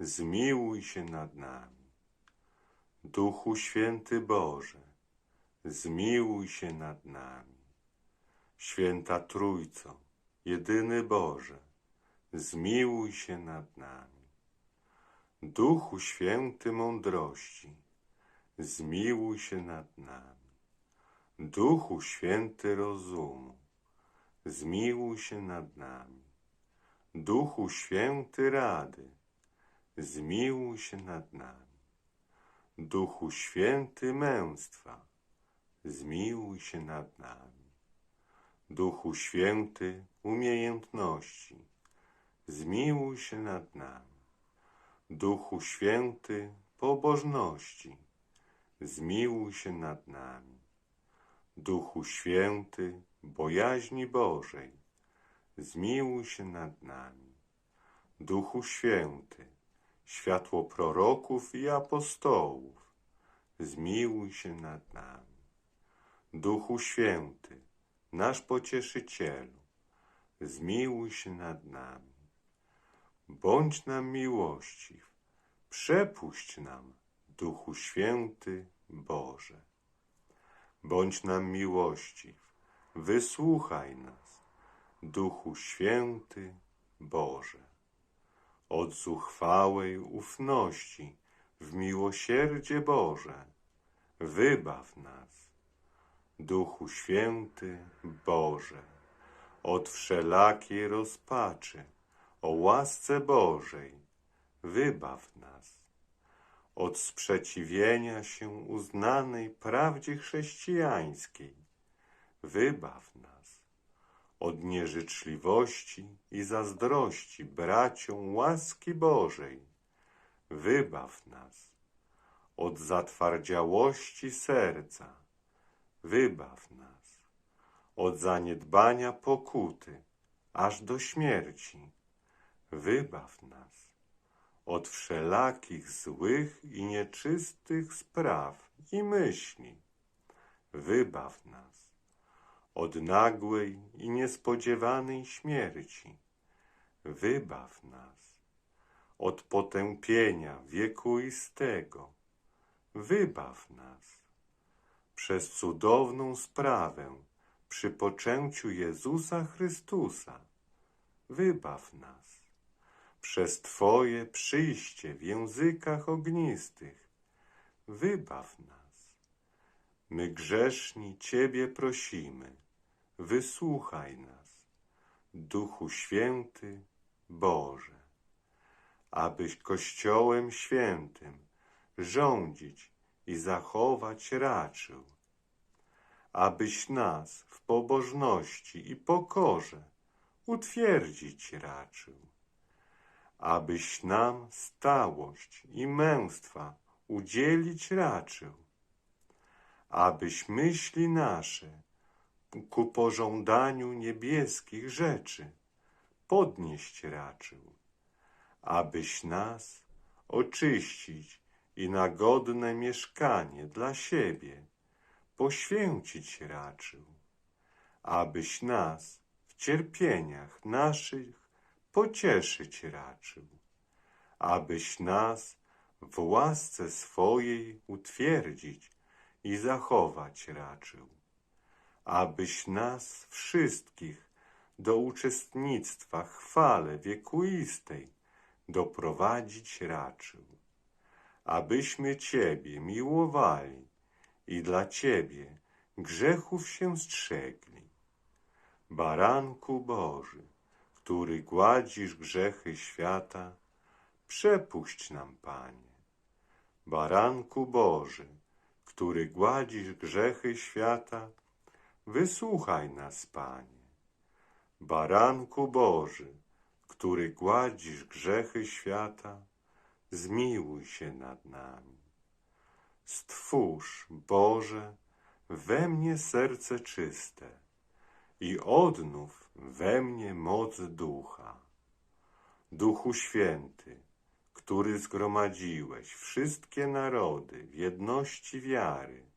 zmiłuj się nad nami. Duchu Święty Boże, zmiłuj się nad nami. Święta Trójco, jedyny Boże, zmiłuj się nad nami. Duchu Święty mądrości, zmiłuj się nad nami. Duchu Święty rozumu, zmiłuj się nad nami. Duchu Święty rady, zmiłuj się nad nami. Duchu Święty męstwa, zmiłuj się nad nami. Duchu Święty umiejętności, zmiłuj się nad nami. Duchu Święty pobożności, zmiłuj się nad nami. Duchu Święty bojaźni Bożej, zmiłuj się nad nami. Duchu Święty, światło proroków i apostołów, zmiłuj się nad nami. Duchu Święty, nasz pocieszycielu, zmiłuj się nad nami. Bądź nam miłościw, przepuść nam, Duchu Święty Boże. Bądź nam miłościw, wysłuchaj nas, Duchu Święty Boże. Od zuchwałej ufności w miłosierdzie Boże, wybaw nas, Duchu Święty Boże, od wszelakiej rozpaczy, o łasce Bożej, wybaw nas. Od sprzeciwienia się uznanej prawdzie chrześcijańskiej, wybaw nas. Od nieżyczliwości i zazdrości braciom łaski Bożej, wybaw nas. Od zatwardziałości serca, wybaw nas. Od zaniedbania pokuty, aż do śmierci, wybaw nas od wszelakich złych i nieczystych spraw i myśli. Wybaw nas od nagłej i niespodziewanej śmierci. Wybaw nas od potępienia wiekuistego. Wybaw nas przez cudowną sprawę przy poczęciu Jezusa Chrystusa. Wybaw nas przez Twoje przyjście w językach ognistych. Wybaw nas. My grzeszni Ciebie prosimy, wysłuchaj nas, Duchu Święty Boże, abyś Kościołem Świętym rządzić i zachować raczył, abyś nas w pobożności i pokorze utwierdzić raczył abyś nam stałość i męstwa udzielić raczył, abyś myśli nasze ku pożądaniu niebieskich rzeczy. Podnieść raczył, abyś nas oczyścić i na godne mieszkanie dla siebie poświęcić raczył, abyś nas w cierpieniach naszych pocieszyć raczył, abyś nas w łasce swojej utwierdzić i zachować raczył, abyś nas wszystkich do uczestnictwa chwale wiekuistej doprowadzić raczył, abyśmy Ciebie miłowali i dla Ciebie grzechów się strzegli. Baranku Boży, który gładzisz grzechy świata, przepuść nam, Panie. Baranku Boży, który gładzisz grzechy świata, wysłuchaj nas, Panie. Baranku Boży, który gładzisz grzechy świata, zmiłuj się nad nami. Stwórz, Boże, we mnie serce czyste i odnów we mnie moc ducha. Duchu Święty, który zgromadziłeś wszystkie narody w jedności wiary,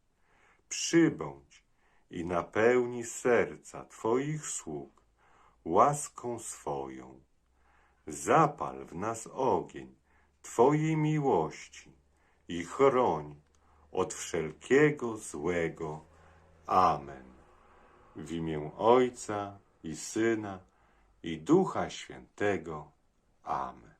przybądź i napełni serca Twoich sług łaską swoją. Zapal w nas ogień Twojej miłości i chroń od wszelkiego złego. Amen. W imię Ojca i Syna i Ducha Świętego. Amen.